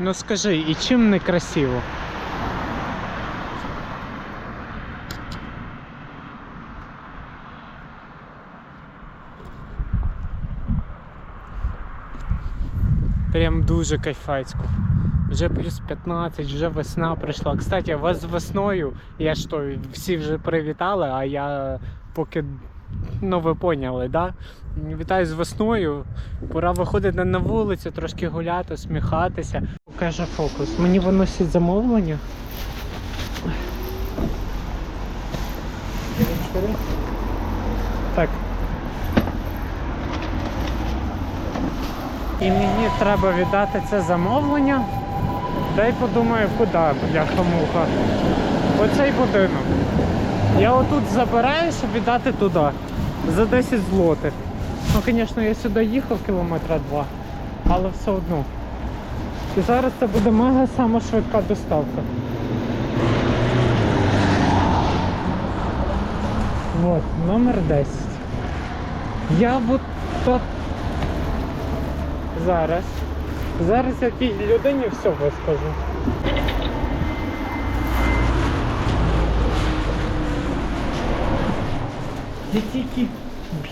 Ну скажи, і чим не красиво? Прям дуже кайфацько. Вже плюс 15, вже весна прийшла. Кстати, вас з весною. Я ж то всі вже привітали, а я поки. Ну, ви поняли, да? Вітаю з весною. Пора виходити на вулицю, трошки гуляти, сміхатися. Покаже фокус. Мені виносять замовлення. Так. І мені треба віддати це замовлення. Дай подумаю, куди, бляха-муха. Оцей будинок. Я отут забираю, щоб віддати туди. За 10 злотих. Ну, звісно, я сюди їхав кілометра два, але все одно. І зараз це буде мега сама швидка доставка. Вот, номер 10. Я от так Зараз. Зараз я тій людині все вискажу. Я тільки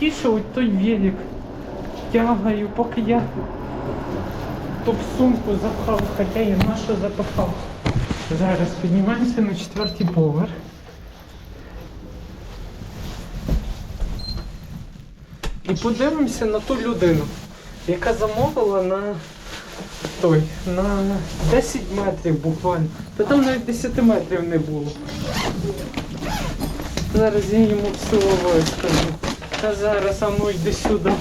більше той велик тягаю, поки я ту в сумку запхав, хоча я на що запихав. Зараз піднімаємося на четвертий поверх. І подивимося на ту людину, яка замовила на той, на 10 метрів буквально. Та там навіть 10 метрів не було. Зараз я йому все скажу. Та зараз, а ну йди сюди.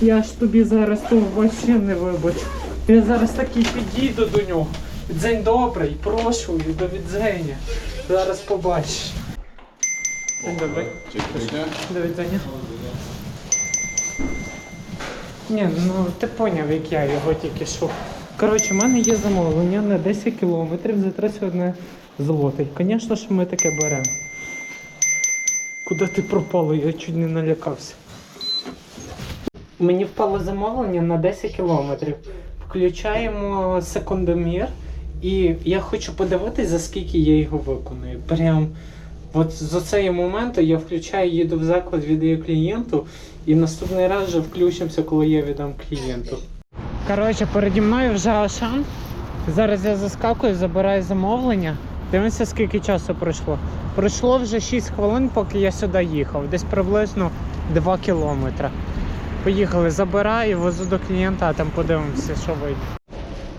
Я ж тобі зараз того вообще не вибачу. Я зараз такий підійду до нього. День добрий, прошу, до відзення. Зараз побачиш. День добрий. До відзення. Ні, ну ти поняв, як я його тільки що. Коротше, в мене є замовлення на 10 кілометрів за 31 злотий. Звісно ж, ми таке беремо. Куди ти пропало? Я чуть не налякався. Мені впало замовлення на 10 кілометрів. Включаємо секундомір, і я хочу подивитись, за скільки я його виконую. Прям от з цього моменту я включаю, їду в заклад, віддаю клієнту, і наступний раз вже включимося, коли я віддам клієнту. Коротше, переді мною вже Ашан. Зараз я заскакую, забираю замовлення. Дивимося, скільки часу пройшло. Пройшло вже 6 хвилин, поки я сюди їхав. Десь приблизно 2 кілометри. Поїхали, забираю, везу до клієнта, а там подивимося, що вийде.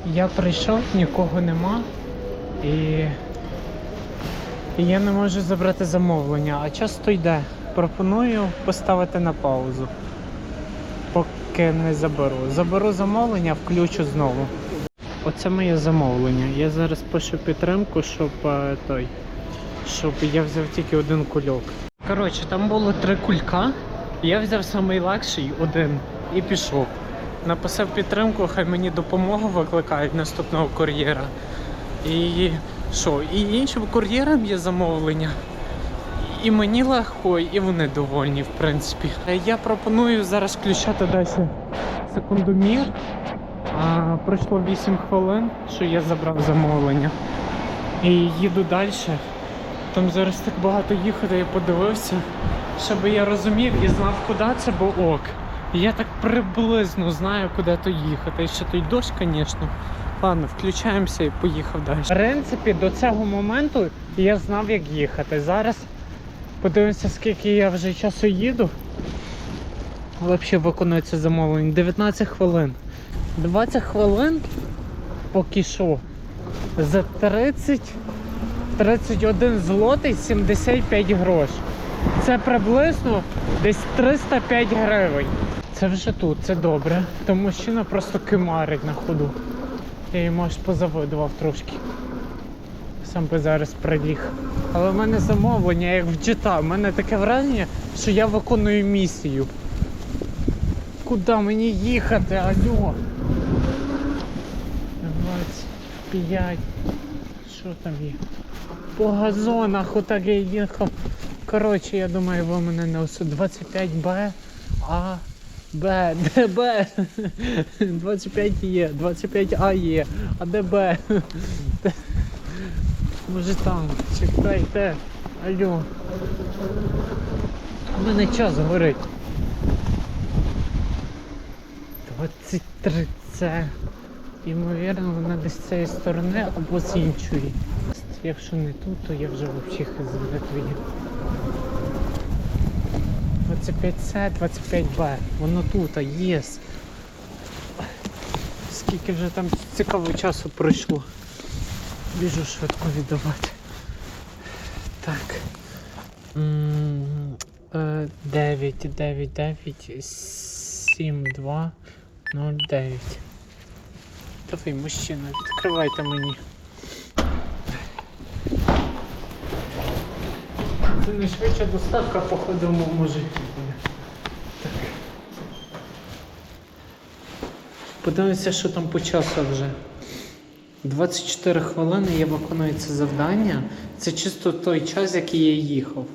Я прийшов, нікого нема. І і я не можу забрати замовлення, а час то йде. Пропоную поставити на паузу. Поки не заберу. Заберу замовлення, включу знову. Оце моє замовлення. Я зараз пишу підтримку, щоб е, той. Щоб я взяв тільки один кульок. Коротше, там було три кулька. Я взяв найлегший один і пішов. Написав підтримку, хай мені допомогу викликають наступного кур'єра. І що? І іншим кур'єрам є замовлення. І мені легко, і вони довольні, в принципі. Я пропоную зараз включати далі секундомір. А, пройшло 8 хвилин, що я забрав замовлення. І їду далі. Там зараз так багато їхати, я подивився, щоб я розумів і знав, куди це, бо ок. І Я так приблизно знаю, куди то їхати. І ще той дощ, звісно. Ладно, включаємося і поїхав далі. В принципі, до цього моменту я знав, як їхати. Зараз подивимося, скільки я вже часу їду. Взагалі виконується замовлення. 19 хвилин. 20 хвилин поки що. За 30 31 злотий 75 грош. Це приблизно десь 305 гривень. Це вже тут, це добре. То мужчина просто кимарить на ходу. Я йому аж позавидував трошки. Сам би зараз приліг. Але в мене замовлення, як в джита. У мене таке враження, що я виконую місію. Куди мені їхати? Алло? 25. Що там є? По газонах отак я їхав. Коротше, я думаю, ви мене не осу 25Б, А, Б, де Б? 25 є, 25А є, а де Б? Може там, чекайте. Алло. У мене час горить. 23 це. Ймовірно, вона десь з цієї сторони або з іншої. Якщо не тут, то я вже взагалі хз твої. 25С, 25Б. Воно тут, єс. Скільки вже там цікавого часу пройшло. Біжу швидко віддавати. Так. М, е, 9, 9, 9, 7, 2, 0, 9. Давай, мужчина, відкривайте мені. Це найшвидша доставка, походу, в моєму житті. Подивимося, що там по часу вже. 24 хвилини я виконую це завдання. Це чисто той час, який я їхав.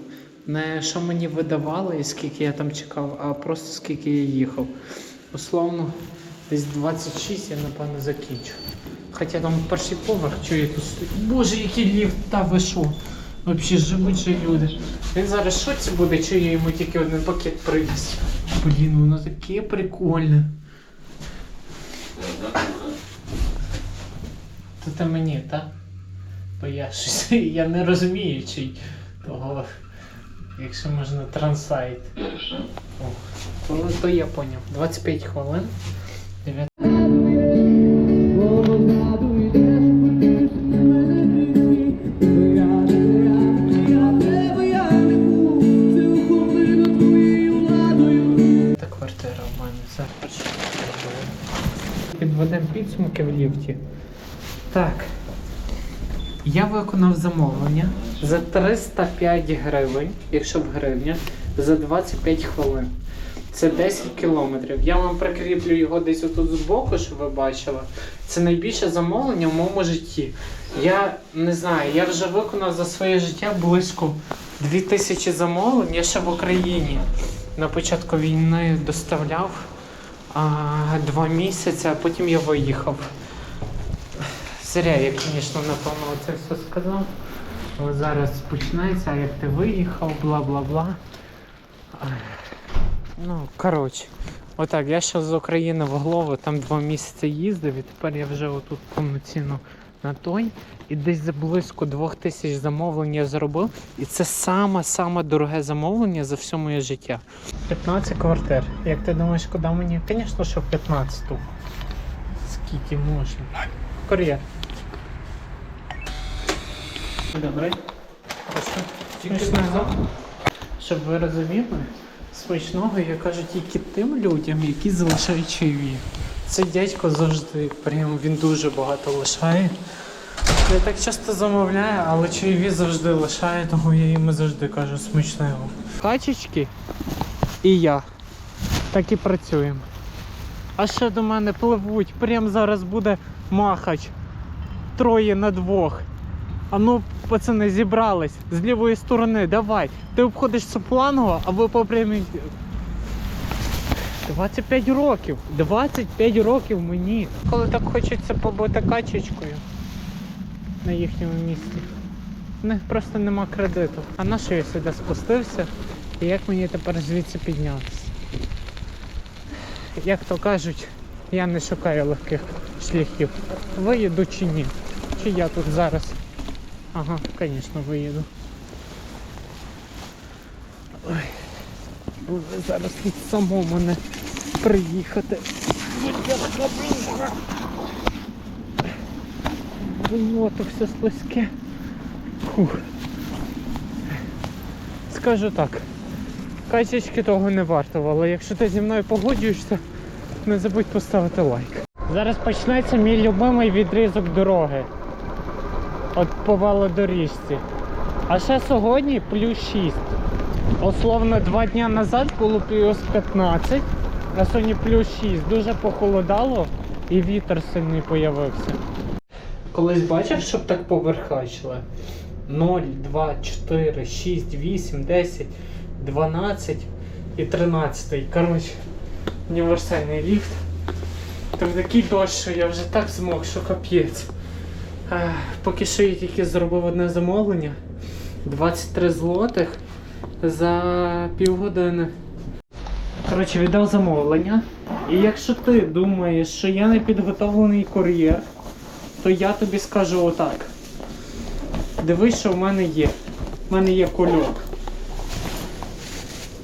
Не що мені видавали скільки я там чекав, а просто скільки я їхав. Условно, десь 26 я напевно закінчу. Хоча там перший поверх, я тут. Боже, який ліфт, та ви? Взагалі живуть же люди. Він зараз що це буде, чи я йому тільки один пакет привіз. Блін, воно таке прикольне. Це мені, так? Бо я щось я не розумію, чи того, якщо можна транслайт. О, то, то я поняв. 25 хвилин. Ліфті. Так. Я виконав замовлення за 305 гривень, якщо в гривня, за 25 хвилин. Це 10 кілометрів. Я вам прикріплю його десь отут збоку, щоб ви бачили. Це найбільше замовлення в моєму житті. Я не знаю, я вже виконав за своє життя близько 2000 замовлень. Я ще в Україні на початку війни доставляв а, два місяці, а потім я виїхав. Зря я, звісно, напевно, це все сказав. Але зараз почнеться, як ти виїхав, бла бла бла. Ну, коротше. Отак, я ще з України в Глово там два місяці їздив, і тепер я вже отут повноцінно на той. І десь за близько двох тисяч замовлень я зробив. І це саме-саме дороге замовлення за все моє життя. 15 квартир. Як ти думаєш, куди мені? Звісно, що 15 ту. Скільки можна. Кур'єр. Добре. Смачного. Щоб ви розуміли, смачного я кажу тільки тим людям, які залишають чайові. Цей дядько завжди, прям він дуже багато лишає. Я так часто замовляю, але чайові завжди лишає, тому я йому завжди кажу смачного. Качечки і я. Так і працюємо. А ще до мене пливуть, прям зараз буде махач. Троє на двох. А ну, пацани, зібрались з лівої сторони, давай. Ти обходиш Сопланго, а ви по прямій. 25 років. 25 років мені. Коли так хочеться побути качечкою на їхньому місці. У них просто нема кредиту. А на що я сюди спустився? І як мені тепер звідси піднятися? Як то кажуть, я не шукаю легких шляхів. Виїду чи ні? Чи я тут зараз? Ага, звісно, виїду. Ой. Буде зараз тут самому не приїхати. Болото все слизьке. Фух. Скажу так. Качечки того не вартувало. Якщо ти зі мною погоджуєшся, не забудь поставити лайк. Зараз почнеться мій любимий відрізок дороги. От по велодоріжці. А ще сьогодні плюс 6. Условно, два дні назад було плюс 15, а сьогодні плюс 6. Дуже похолодало і вітер сильний появився. Колись бачив, щоб так поверхачили? 0, 2, 4, 6, 8, 10, 12 і 13. Коротше, універсальний ліфт. Там такий дощ, що я вже так змог, що капець. Ех, Поки що я тільки зробив одне замовлення. 23 злотих за півгодини. Коротше, віддав замовлення. І якщо ти думаєш, що я не підготовлений кур'єр, то я тобі скажу отак. Дивись, що в мене є. В мене є кульок.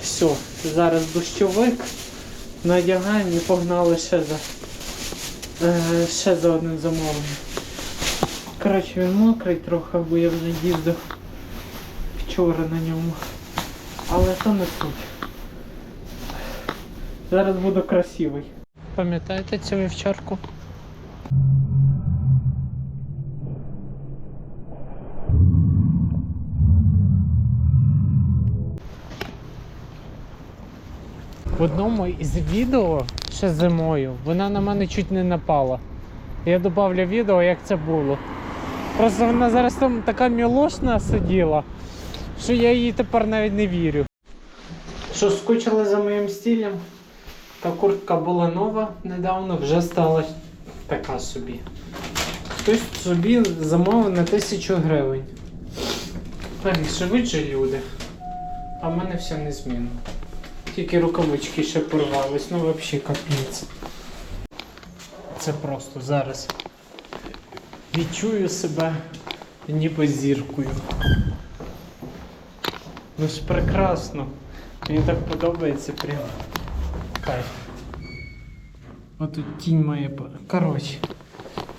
Все, зараз дощовик. Надягаємо і погнали ще за, е, ще за одним замовленням. Коротше, він мокрий трохи, бо я вже їздив вчора на ньому. Але то не суть. Зараз буду красивий. Пам'ятаєте цю вівчарку? В одному із відео ще зимою вона на мене чуть не напала. Я додавлю відео, як це було. Просто вона зараз там така мілошна сиділа, що я їй тепер навіть не вірю. Що скучили за моїм стилем? Та куртка була нова недавно, вже стала така собі. Хтось собі замовив на тисячу гривень. Живуть же люди. А в мене все незмінно. Тільки рукавички ще порвались, ну взагалі капець. Це просто зараз. Відчую себе ніби зіркою. Ну ж прекрасно. Мені так подобається прям. Кайф. Отут тінь має. Коротше.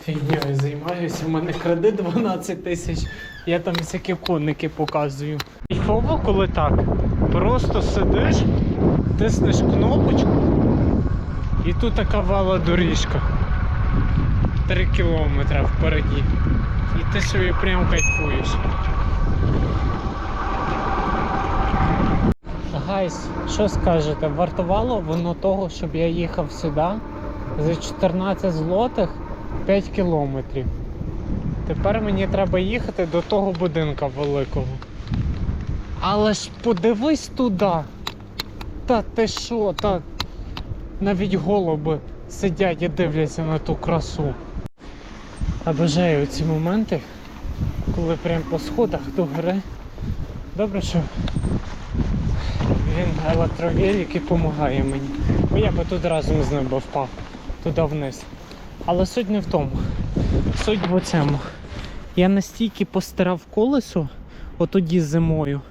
Фігньою займаюся, у мене кредит 12 тисяч, я там всякі конники показую. Кайфово, коли так. Просто сидиш, тиснеш кнопочку, і тут така вала доріжка. 3 кілометри впереді. І ти собі прям кайфуєш. Гайс, що скажете, вартувало воно того, щоб я їхав сюди за 14 злотих 5 кілометрів. Тепер мені треба їхати до того будинка великого. Але ж подивись туди. Та ти що, та навіть голуби сидять і дивляться на ту красу. Обожаю ці моменти, коли прям по сходах до гори. Добре, що він електровелик і допомагає мені. Бо я би тут разом з ним би впав туди вниз. Але суть не в тому. Суть в цьому. Я настільки постирав колесо отоді зимою,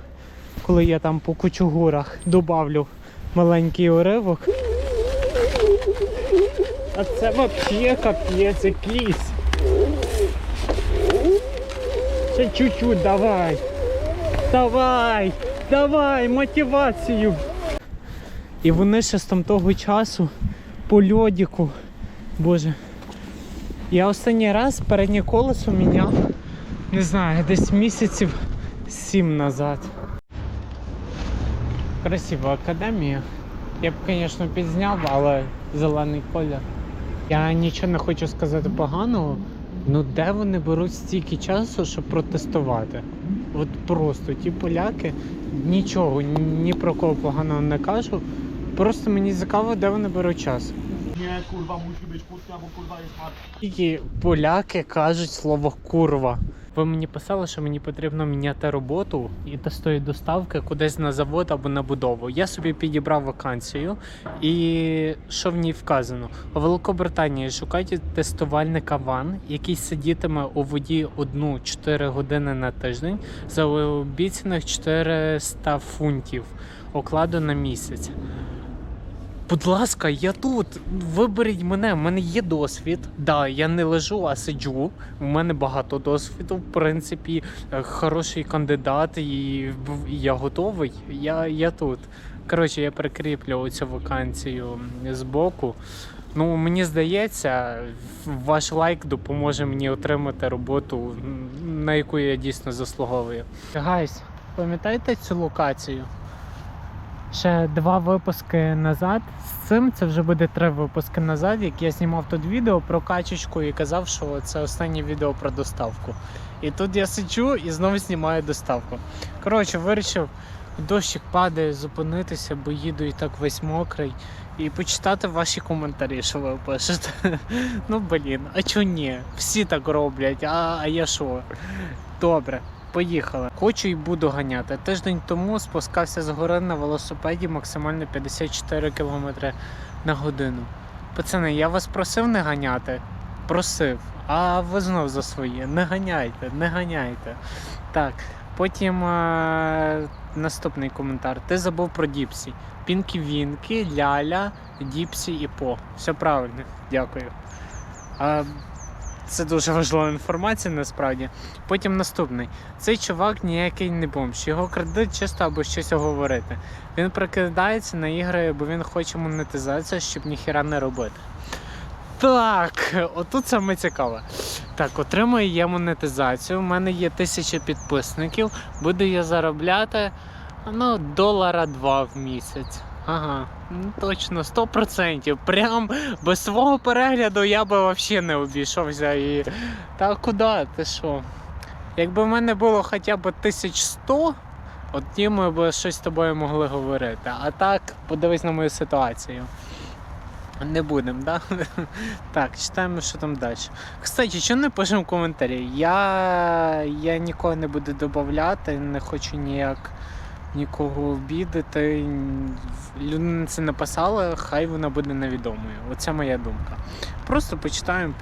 коли я там по кучугурах добавлю маленький уривок. А це взагалі капець якийсь. Ще чуть-чуть давай. Давай, давай, мотивацію. І вони ще з там того часу по льодіку. Боже. Я останній раз переднє колесо міняв, не знаю, десь місяців сім назад. Красива академія. Я б, звісно, підзняв, але зелений колір. Я нічого не хочу сказати поганого. Ну де вони беруть стільки часу, щоб протестувати? От просто ті поляки нічого ні про кого поганого не кажу. Просто мені цікаво, де вони беруть час. Тільки поляки кажуть слово курва. Ви мені писали, що мені потрібно міняти роботу і до доставки кудись на завод або на будову. Я собі підібрав вакансію, і що в ній вказано? У Великобританії шукайте тестувальника ван, який сидітиме у воді 1-4 години на тиждень за обіцяних 400 фунтів окладу на місяць. Будь ласка, я тут. Виберіть мене, в мене є досвід. Да, я не лежу, а сиджу. У мене багато досвіду. В принципі, е, хороший кандидат, і я готовий. Я, я тут. Коротше, я прикріплю цю вакансію збоку. Ну, мені здається, ваш лайк допоможе мені отримати роботу, на яку я дійсно заслуговую. Гайс, пам'ятаєте цю локацію? Ще два випуски назад. З цим це вже буде три випуски назад, як я знімав тут відео про качечку і казав, що це останнє відео про доставку. І тут я сиджу і знову знімаю доставку. Коротше, вирішив дощик падає, зупинитися, бо їду і так весь мокрий. І почитати ваші коментарі, що ви пишете. ну блін, а чого ні? Всі так роблять, а, а я що? Добре, поїхали. Хочу і буду ганяти. Тиждень тому спускався з гори на велосипеді максимально 54 км на годину. Пацани, я вас просив не ганяти. Просив. А ви знов за своє. Не ганяйте, не ганяйте. Так, потім е- наступний коментар. Ти забув про Діпсі. Пінкі Вінкі, Ляля, Діпсі і По. Все правильно, дякую. А, це дуже важлива інформація насправді. Потім наступний. Цей чувак ніякий не бомж. Його кредит чисто або щось говорити. Він прикидається на ігри, бо він хоче монетизацію, щоб ніхіра не робити. Так, отут саме цікаве. Так, отримую я монетизацію. У мене є тисяча підписників. Буду я заробляти ну, долара два в місяць. Ага, ну точно, 100%. Прям без свого перегляду я би взагалі не обійшовся. І... Та куди? Ти що? Якби в мене було хоча б 1100, от тоді ми б щось з тобою могли говорити. А так, подивись на мою ситуацію. Не будемо, да? так, читаємо, що там далі. Кстати, чого не пишемо в коментарі? Я, я нікого не буду додавати, не хочу ніяк нікого обідати. Людина це написала, хай вона буде невідомою. Оце моя думка. Просто почитаємо,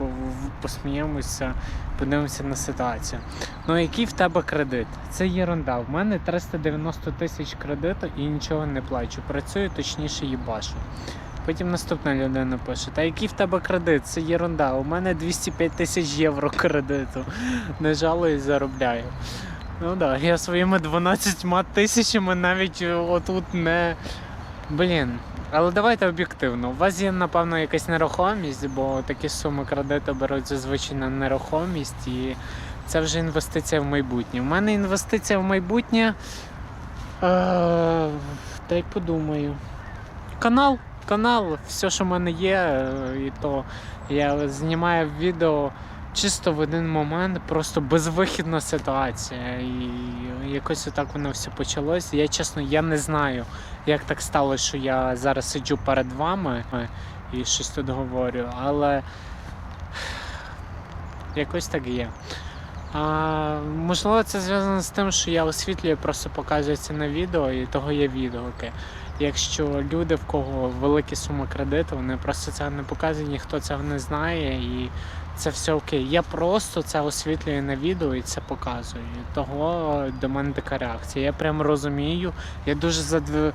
посміємося, подивимося на ситуацію. Ну, який в тебе кредит? Це єрунда. В мене 390 тисяч кредиту і нічого не плачу. Працюю точніше їбашу. Потім наступна людина пише: Та який в тебе кредит? Це єрунда. У мене 205 тисяч євро кредиту. Не жалуюсь, заробляю. Ну да, я своїми 12 тисячами навіть е, отут не. Блін. Але давайте об'єктивно. У вас є, напевно, якась нерухомість, бо такі суми кредиту беруть зазвичай на нерухомість, і це вже інвестиція в майбутнє. У мене інвестиція в майбутнє. Е, дай подумаю. Канал. Канал, все, що в мене є, е, і то я знімаю відео чисто в один момент, просто безвихідна ситуація. І якось отак воно все почалось. Я чесно, я не знаю, як так сталося, що я зараз сиджу перед вами е, і щось тут говорю, але якось так є. А, можливо, це зв'язано з тим, що я освітлюю, просто показую це на відео, і того є відгуки. Якщо люди, в кого великі суми кредиту, вони просто цього не показують, ніхто цього не знає, і це все окей. Я просто це освітлюю на відео і це показую. Того до мене така реакція. Я прям розумію. Я дуже задв...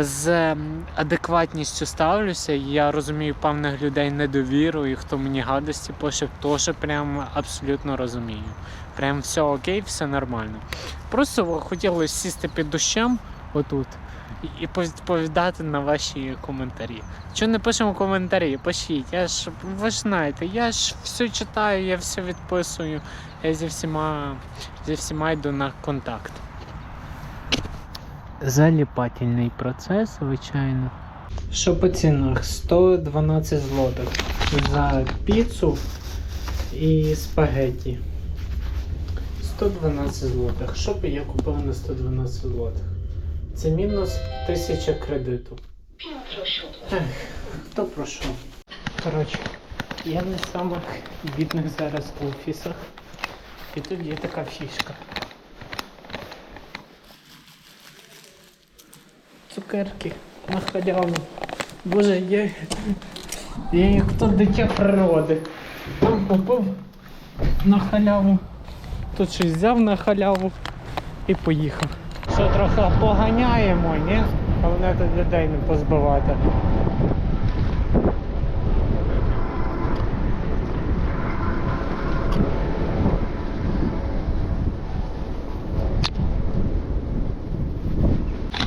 з адекватністю ставлюся. Я розумію певних людей недовіру, і хто мені гадості пише, теж прям абсолютно розумію. Прям все окей, все нормально. Просто хотілося сісти під дощем отут і- відповідати на ваші коментарі. Чого не пишемо коментарі? Пишіть. Я ж ви ж знаєте, я ж все читаю, я все відписую. Я зі всіма, зі всіма йду на контакт. Заліпательний процес, звичайно. Що по цінах? 112 злотих за піцу і спагетті. 112 злотих. Що б я купив на 112 злотих? Це мінус 1000 кредиту. Ех, хто про що? Коротше, я не з самих бідних зараз в офісах. І тут є така фішка. Цукерки на халяву. Боже, я, я як то дитя природи. Там купив на халяву. Тут щось взяв на халяву і поїхав. Що трохи поганяємо, ні? Головне тут людей не позбивати.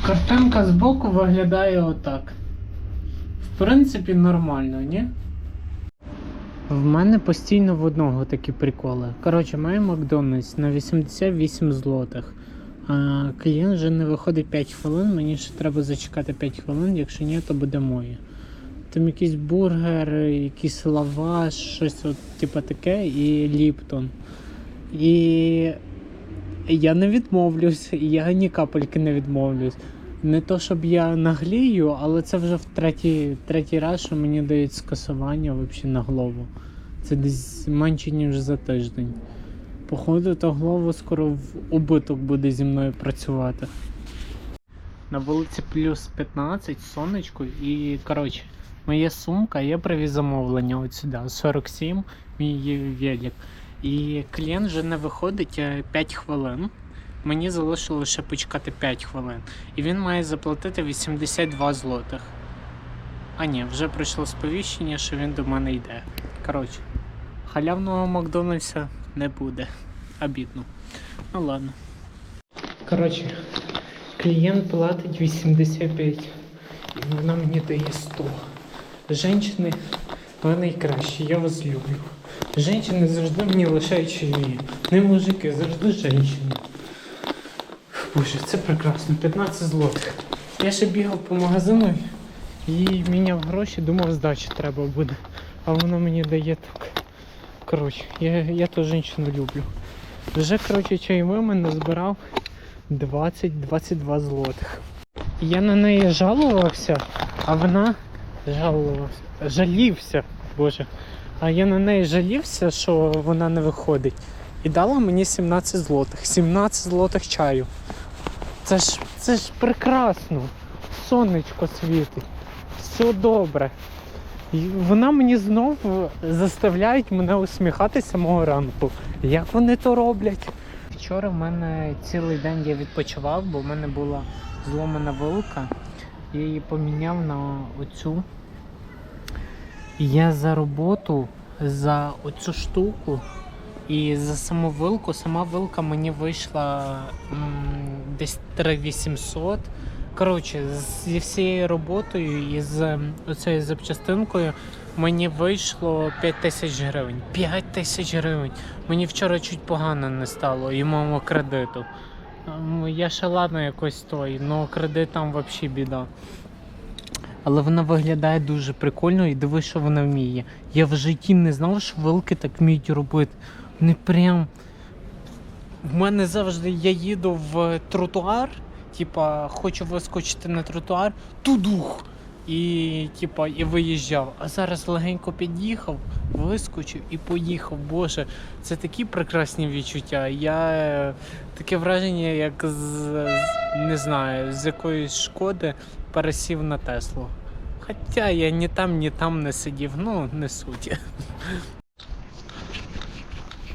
Картинка збоку виглядає отак. В принципі, нормально, ні? В мене постійно в одного такі приколи. Коротше, маю Макдональдс на 88 злотих. Клієнт вже не виходить 5 хвилин, мені ще треба зачекати 5 хвилин, якщо ні, то буде моє. Там якийсь бургер, якийсь лаваш, щось от, типу таке, і ліптон. І я не відмовлюсь, я ні капельки не відмовлюсь. Не то, щоб я наглію, але це вже в третій, третій раз, що мені дають скасування взагалі на голову. Це десь менше, ніж за тиждень. Походу, то голову скоро в убиток буде зі мною працювати. На вулиці плюс 15, сонечко і коротше, моя сумка, я привіз замовлення от сюди, 47, мій велик. І клієнт вже не виходить 5 хвилин. Мені залишилося ще почекати 5 хвилин. І він має заплатити 82 злотих. А ні, вже прийшло сповіщення, що він до мене йде. Коротше, халявного Макдональдса не буде. Обідно. Ну ладно. Коротше, клієнт платить 85. І вона мені дає 100. Женщини, ви найкращі, я вас люблю. Женщини завжди мені лишають чаї. Не мужики, завжди женщини. Боже, це прекрасно, 15 злотих. Я ще бігав по магазину і міняв гроші, думав, здачі треба буде. А вона мені дає так. Коротше, я, я ту жінку люблю. Вже, коротше, чайовими назбирав 20-22 злотих. Я на неї жалувався, а вона жалувався. Жалівся, боже. А я на неї жалівся, що вона не виходить. І дала мені 17 злотих. 17 злотих чаю. Це ж це ж прекрасно. Сонечко світить. Все добре. І вона мені знов заставляють мене усміхатися мого ранку. Як вони то роблять? Вчора в мене цілий день я відпочивав, бо в мене була зломана вилка. Я її поміняв на оцю. Я за роботу, за оцю штуку і за саму вилку, сама вилка мені вийшла м, десь 3800. Коротше, зі всією роботою і з оцією запчастинкою мені вийшло 5 тисяч гривень. 5 тисяч гривень. Мені вчора чуть погано не стало і мого кредиту. Ем, Я ще ладно якось той, але кредит там взагалі біда. Але вона виглядає дуже прикольно і диви, що вона вміє. Я в житті не знав, що вилки так вміють робити. Вони прям. В мене завжди я їду в тротуар, типа, хочу вискочити на тротуар, тудух. І, типа, і виїжджав. А зараз легенько під'їхав, вискочив і поїхав. Боже, це такі прекрасні відчуття. Я е, таке враження, як з, не знаю, з якоїсь шкоди пересів на Теслу. Хоча я ні там, ні там не сидів, ну не суть.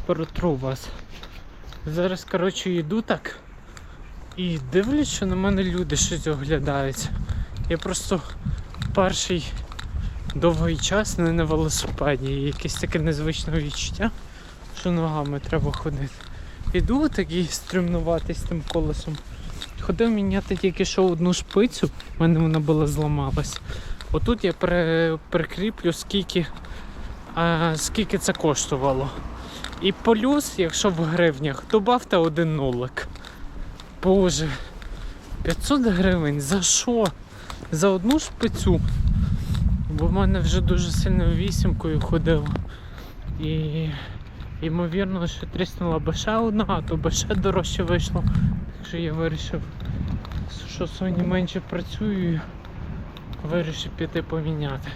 Протру вас. Зараз, коротше, йду так. І дивлюсь, що на мене люди щось оглядаються. Я просто перший довгий час не на велосипеді. І якесь таке незвичне відчуття, що ногами треба ходити. Іду такий стрімнуватий з тим колесом. Ходив міняти тільки що одну шпицю, в мене вона була зламалась. Отут я при, прикріплю, скільки, а, скільки це коштувало. І плюс, якщо в гривнях, добавте один нулик. Боже, 500 гривень за що? За одну шпицю. Бо в мене вже дуже сильно вісімкою ходило. І ймовірно, що тріснула би ще одна, а то би ще дорожче вийшло. Так що я вирішив, що Sony менше працюю, вирішив піти поміняти.